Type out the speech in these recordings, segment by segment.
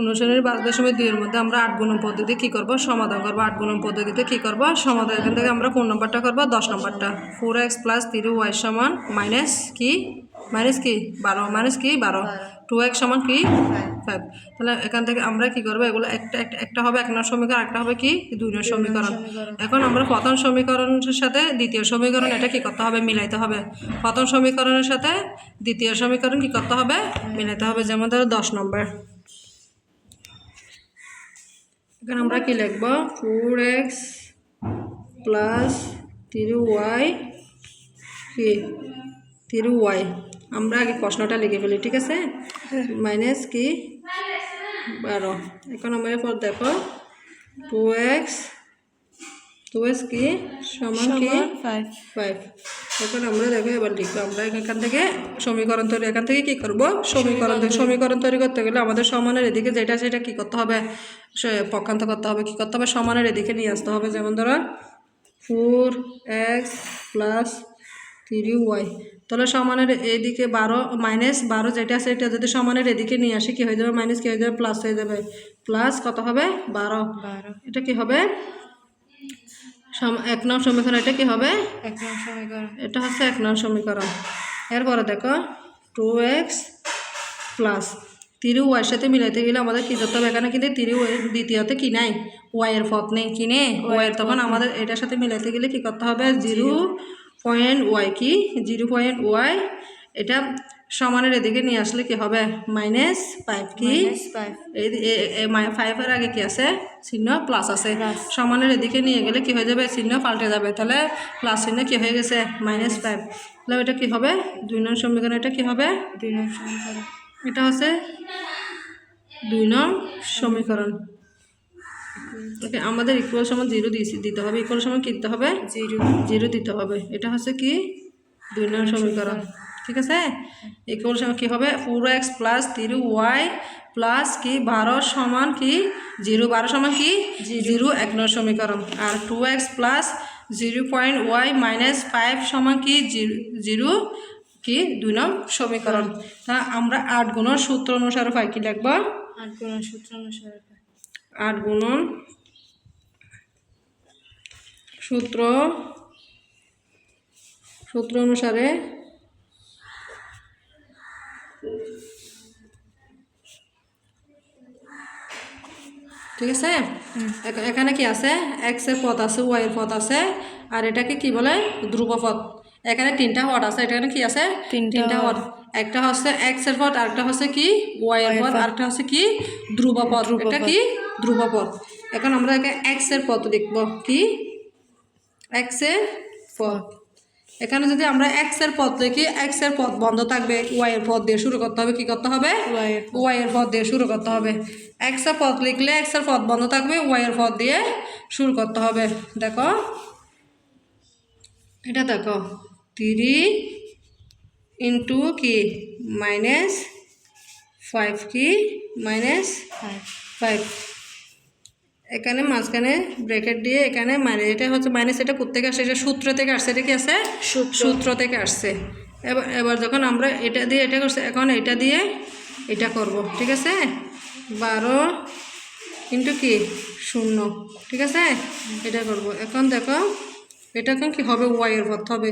অনুসারী পাঁচ দশমিক দুইয়ের মধ্যে আমরা আট গুণন পদ্ধতি কী করব? সমাধান করব। আট গুণন পদ্ধতিতে কী করব? সমাধান। এখান থেকে আমরা কোন নম্বরটা করব? দশ নম্বরটা। Four X plus three Y সমান মাইনাস কি? মাইনাস কি? বারো। মাইনাস কি? বারো। টু এক্স সমান কি? ফাইভ তাহলে এখান থেকে আমরা কি করব? এগুলো একটা একটা একটা হবে এক নম্বর সমীকরণ একটা হবে কি? দুই নম্বর সমীকরণ। এখন আমরা প্রথম সমীকরণের সাথে দ্বিতীয় সমীকরণ এটা কি করতে হবে? মিলাইতে হবে। প্রথম সমীকরণের সাথে দ্বিতীয় সমীকরণ কি করতে হবে? মিলাইতে হবে। যেমন ধরো দশ নম্বর। এখানে আমরা কি লিখব? Four X plus three Y কি? থ্রি ওয়াই আমরা আগে প্রশ্নটা লিখে ফেলি ঠিক আছে? মাইনাস কি? বারো। এখন আমার পর দেখো টু এক্স টু এক্স কি? সমান কি? ফাইভ ফাইভ এখন আমরা দেখো এবার লিখব আমরা এখান থেকে সমীকরণ তৈরি এখান থেকে কি করব? সমীকরণ সমীকরণ তৈরি করতে গেলে আমাদের সমানের এদিকে যেটা সেটা কি করতে হবে? পক্ষান্ত করতে হবে কি করতে হবে? সমানের এদিকে নিয়ে আসতে হবে যেমন ধরো four X plus three Y. তাহলে সমানের এদিকে বারো মাইনাস বারো যেটা আছে এটা যদি সমানের এদিকে নিয়ে আসি কি হয়ে যাবে? মাইনাস কি হয়ে যাবে? প্লাস হয়ে যাবে। প্লাস কত হবে? বারো। বারো। এটা কি হবে? এক নং সমীকরণ এটা কি হবে? এক নম্বর সমীকরণ। এটা হচ্ছে এক নং সমীকরণ। এরপরে দেখো টু এক্স প্লাস তিরু ওয়াইয়ের সাথে মিলাইতে গেলে আমাদের কী করতে হবে? এখানে কিন্তু তিরু দ্বিতীয়তে কি নাই? ওয়াইয়ের পথ নেই। কি নেই? ওয়াইয়ের তখন আমাদের এটার সাথে মিলাইতে গেলে কি করতে হবে? জিরো। পয়েন্ট ওয়াই কি? জিরো পয়েন্ট ওয়াই এটা সমানের এদিকে নিয়ে আসলে কি হবে? মাইনাস ফাইভ কি? ফাইভের আগে কি আছে? চিহ্ন প্লাস আছে. সমানের এদিকে নিয়ে গেলে কি হয়ে যাবে? চিহ্ন পাল্টে যাবে। তাহলে প্লাস চিহ্ন কি হয়ে গেছে? মাইনাস ফাইভ তাহলে এটা কি হবে? দুই নং সমীকরণ এটা কি হবে? দুই নম্বর সমীকরণ। এটা হচ্ছে দুই নং সমীকরণ। ওকে আমাদের ইকুয়াল সমান জিরো দিয়েছি। দিতে হবে। ইকুয়াল সমান কি দিতে হবে? জিরো জিরো দিতে হবে। এটা হচ্ছে কি? দুই নং সমীকরণ। ঠিক আছে? ইকুয়াল সমান কী হবে? পুরো X plus three Y plus কি? বারো সমান কি? জিরো বারো সমান কি? জিরো এক নং সমীকরণ। আর two X plus zero point Y minus five সমান কি? জিরো কি? দুই নং সমীকরণ। তা আমরা আট গুণর সূত্র অনুসারে পাই কি লিখব? আট গুণন সূত্র অনুসারে। আট গুণন সূত্র সূত্র অনুসারে ঠিক আছে? এখানে কি আছে? এক্সের পথ আছে ওয়াই এর পথ আছে আর এটাকে কি বলে? ধ্রুবপথ এখানে তিনটা পথ আছে। এখানে কি আছে? তিনটা পথ একটা হচ্ছে এক্সের পথ আরেকটা হচ্ছে কি? ওয়াই এর পথ আরেকটা হচ্ছে কি? ধ্রুব ধ্রুবপথ এটা কি? ধ্রুবপথ এখন আমরা এখানে এক্সের পথ লিখব। কি? এক্সের পথ এখানে যদি আমরা এক্সের পথ লিখি এক্সের পথ বন্ধ থাকবে ওয়াই এর পথ দিয়ে শুরু করতে হবে কি করতে হবে? ওয়াই এর পথ দিয়ে শুরু করতে হবে। এক্সের পথ লিখলে এক্সের পথ বন্ধ থাকবে ওয়াই এর পথ দিয়ে শুরু করতে হবে। দেখো এটা দেখো থ্রি ইন্টু কি? মাইনাস ফাইভ কি? মাইনাস ফাইভ ফাইভ এখানে মাঝখানে ব্রেকেট দিয়ে এখানে মানে এটা হচ্ছে মাইনাস এটা কোথেকে আসছে? এটা সূত্র থেকে আসছে এটা কি আছে সূত্র। সূত্র থেকে আসছে। এবার এবার যখন আমরা এটা দিয়ে এটা করছি এখন এটা দিয়ে এটা করব ঠিক আছে? বারো কিন্তু কি? শূন্য ঠিক আছে? এটা করব। এখন দেখো এটা এখন কি হবে? ওয়াইয়ের পথ হবে।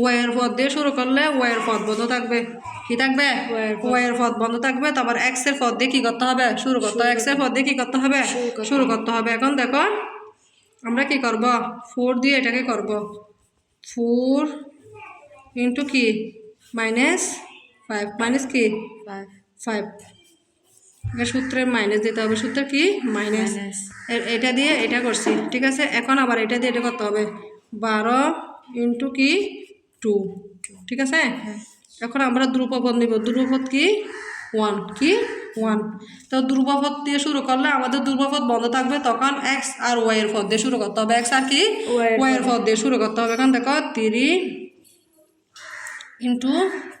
ওয়াইয়ের পথ দিয়ে শুরু করলে ওয়াইয়ের পথ বন্ধ থাকবে। কি থাকবে? ওয়াইয়ের পথ। বন্ধ থাকবে তারপর এক্সের পথ দিয়ে কি করতে হবে? শুরু করতে হবে। এক্সের পথ দিয়ে কি করতে হবে? শুরু করতে হবে। এখন দেখো আমরা কি করব? ফোর দিয়ে এটাকে করব। ফোর ইন্টু কি? মাইনাস ফাইভ মাইনাস কি? ফাইভ সূত্রের মাইনাস দিতে হবে। সূত্রের কি? মাইনাস। এটা দিয়ে এটা করছি। ঠিক আছে? এখন আবার এটা দিয়ে এটা করতে হবে। বারো ইন্টু কি? টু ঠিক আছে? এখন আমরা দ্রুপপদ নিব। দ্রুপপদ কি? ওয়ান কি? ওয়ান তো দ্রুপপদ দিয়ে শুরু করলে আমাদের দ্রুপপদ বন্ধ থাকবে তখন এক্স আর ওয়াইয়ের পদ দিয়ে শুরু করতে হবে। এক্স আর কি? ওয়াইয়ের এর পদ। দিয়ে শুরু করতে হবে। এখন দেখো তিরি ইন্টু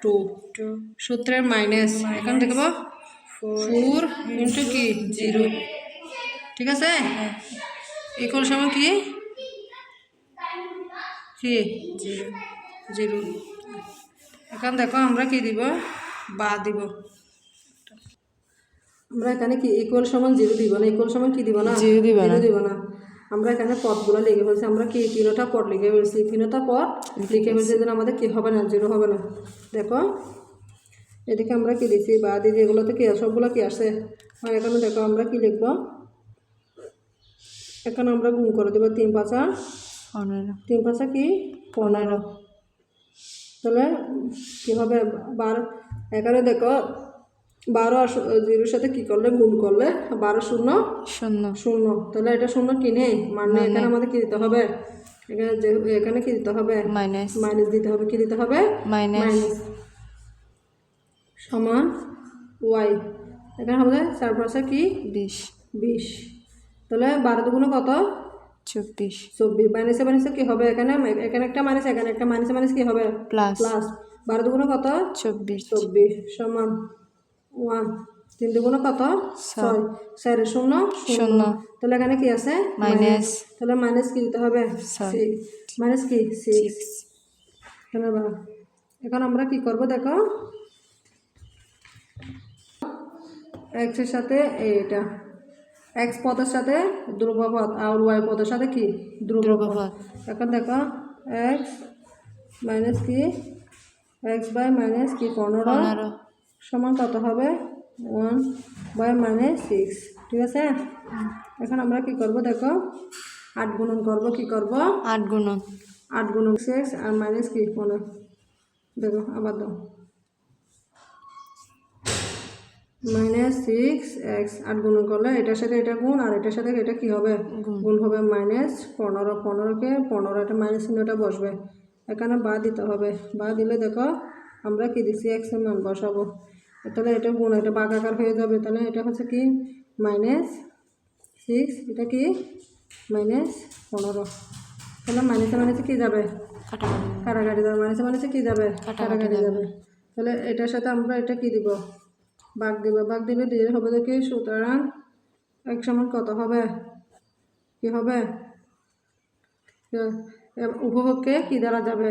টু টু সূত্রের মাইনাস এখন দেখব ফোর ইন্টু কি? জিরো ঠিক আছে? ইকুয়াল সময় কি? কি জিরো জিরো এখন দেখো আমরা কি দিব? বা দিব। আমরা এখানে কি ইকুয়াল সমান জিরো দিব না? ইকুয়াল সমান কি দিব না? Zero দিব না। দিব না। আমরা এখানে পদগুলো লিখে ফেলছি। আমরা কি তিনটা পদ লিখে ফেলছি? তিনটা পদ লিখে ফেলছি যেন আমাদের কি হবে না? জিরো হবে না। দেখো এদিকে আমরা কি দিচ্ছি বা দিদি এগুলোতে কি সবগুলো কি আসে আর এখানে দেখো আমরা কি লিখব? এখানে আমরা গুণ করে দেবো তিন পাঁচা। পনেরো। তিন পাঁচা কি? পনেরো। তাহলে কী হবে? বারো। এখানে দেখো বারো আর জিরোর সাথে কি করলে? গুণ করলে বারো শূন্য শূন্য। শূন্য। তাহলে এটা শূন্য কি নেই? মানে এখানে আমাদের কি দিতে হবে? এখানে যে এখানে কি দিতে হবে? মাইনাস। মাইনাস দিতে হবে। কি দিতে হবে? মাইনাস। মাইনাস। সমান ওয়াই। এখানে হবে চার পাঁচা কি? বিশ। বিশ। তাহলে বারো দুগুণ কত? চব্বিশ। চব্বিশ মাইনাসে মাইনাসে কি হবে এখানে? এখানে একটা মাইনাস এখানে একটা মাইনাসে মাইনাস কি হবে? প্লাস প্লাস বারো দুগুণ কত? চব্বিশ। চব্বিশ সমান ওয়ান তিন দুগুণ কত? ছয়। চারের শূন্য শূন্য। তাহলে এখানে কি আছে? মাইনাস তাহলে মাইনাস কি দিতে হবে। মাইনাস কি? সিক্স এখানে বা এখন আমরা কি করব দেখো? এক্সের সাথে এইটা এক্স পদের সাথে ধ্রুবপদ আর ওয়াই পদের সাথে কি? ধ্রুবপদ। ধ্রুবপদ। এখন দেখো এক্স মাইনাস কি? এক্স বাই মাইনাস কি? পনেরো। পনেরো। সমান কত হবে? ওয়ান বাই মাইনাস সিক্স ঠিক আছে? এখন আমরা কি করব? দেখো আট গুণন করব কি করব? আট গুণন। আট গুণন সিক্স আর মাইনাস কি? পনেরো। দেখো আবার দাও। মাইনাস সিক্স এক্স আট গুণন করলে এটার সাথে এটা গুণ আর এটার সাথে এটা কি হবে? গুণ। হবে মাইনাস পনেরো। পনেরোকে পনেরো এটা মাইনাস চিহ্নটা বসবে। এখানে বা দিতে হবে। বা দিলে দেখো আমরা কি দিচ্ছি এক্সের মান বসাবো। তাহলে এটা গুণ এটা বাঘাকার হয়ে যাবে। তাহলে এটা হচ্ছে কি? মাইনাস সিক্স এটা কি? মাইনাস পনেরো। তাহলে মাইনাসে মাইনাসে কি যাবে? কাটাকাটি। যাবে মাইনাসে মাইনাসে কি যাবে? কাটাকাটি যাবে। তাহলে এটার সাথে আমরা এটা কি দিব? বাঘ দিব বাঘ দিলে দিয়ে হবে দেখি সুতরাং এক সমান কত হবে? কি হবে? উপভোগকে কি দ্বারা যাবে?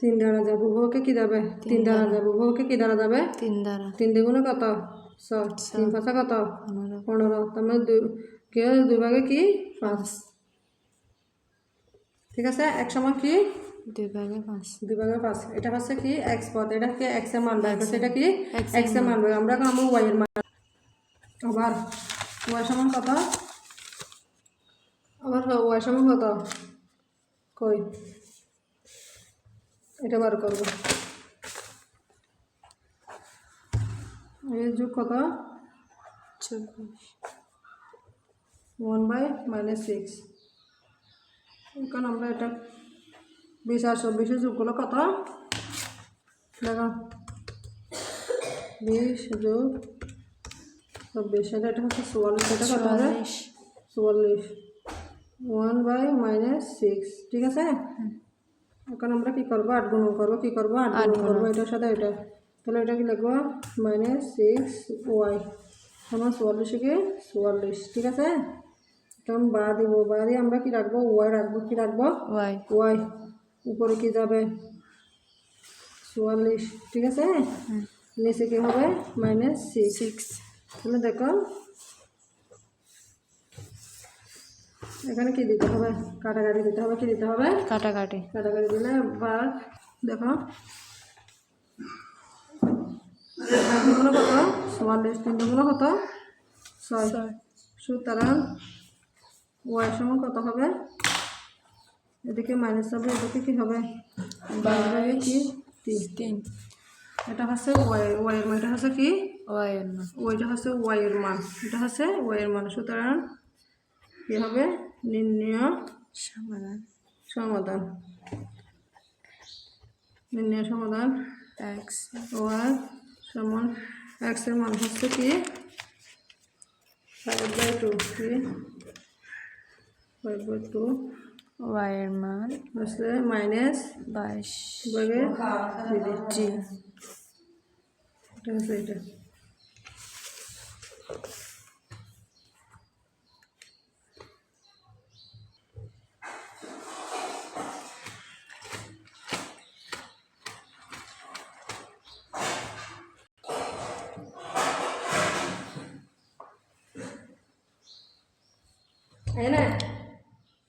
তিন দ্বারা যাবে। উপভোগকে কি যাবে? তিন দ্বারা যাবে। উপভোগকে কি দ্বারা যাবে? তিন দ্বারা। তিন দ্বিগুণে কত? ছয় তিন পাঁচা কত? পনেরো। তার মানে দুই কে দুই ভাগে কি? পাঁচ। ঠিক আছে? এক সমান কি দুই ভাগে পাঁচ দুই পাঁচ এটা হচ্ছে কি এক্স পদ এটা কি এক্সের মান বের করছে? এটা কি এক্সের মান বের। আমরা এখন আমরা ওয়াই এর মান আবার ওয়াই সমান কত? আবার ওয়াই সমান কত? কই? এটা বার করব। এর যুগ কত? চব্বিশ। ওয়ান বাই মাইনাস সিক্স এখন আমরা এটা বিশ আর চব্বিশের যুগগুলো কত? দেখো বিশ যোগ চব্বিশ। এটা এটা হচ্ছে চুয়াল্লিশ। এটা কত হবে? চুয়াল্লিশ। One by minus six. ঠিক আছে? এখন আমরা কি করব? আট গুণ করব। কি করব? আট গুণ করব। এটার সাথে এটা। তাহলে এটা কি লিখব? Minus six Y. সমান চুয়াল্লিশে কি? চুয়াল্লিশ। ঠিক আছে? তখন বা দিব। বা দিয়ে আমরা কি রাখব? ওয়াই রাখব। কি রাখব? ওয়াই। ওয়াই। উপরে কি যাবে? চুয়াল্লিশ। ঠিক আছে? নিচে কি হবে? মাইনাস সিক্স সিক্স তাহলে দেখো। এখানে কি দিতে হবে? কাটাকাটি দিতে হবে? কি দিতে হবে? কাটাকাটি। কাটাকাটি দিলে বা দেখো। কত? চুয়াল্লিশ। তিন দুগুণ কত? ছয়। সুতরাং ওয়াই সমান কত হবে? এদিকে মাইনাস হবে এদিকে কি হবে? বাইরে কি? তিন। এটা হচ্ছে ওয়াই ওয়াইয়ের মান। এটা হচ্ছে কি? ওয়াই এর মান। ওইটা হচ্ছে ওয়াইয়ের মান। এটা হচ্ছে ওয়াইয়ের মান। সুতরাং কী হবে? নির্ণয় সমাধান। সমাধান। নির্ণয় সমাধান। এক্স ওয়াই সমান এক্সের মান হচ্ছে কি? ফাইভ বাই টু কি? ফাইভ বাই টু ওয়াই এর মান হচ্ছে মাইনাস বাইশ ভাগে জি এটা।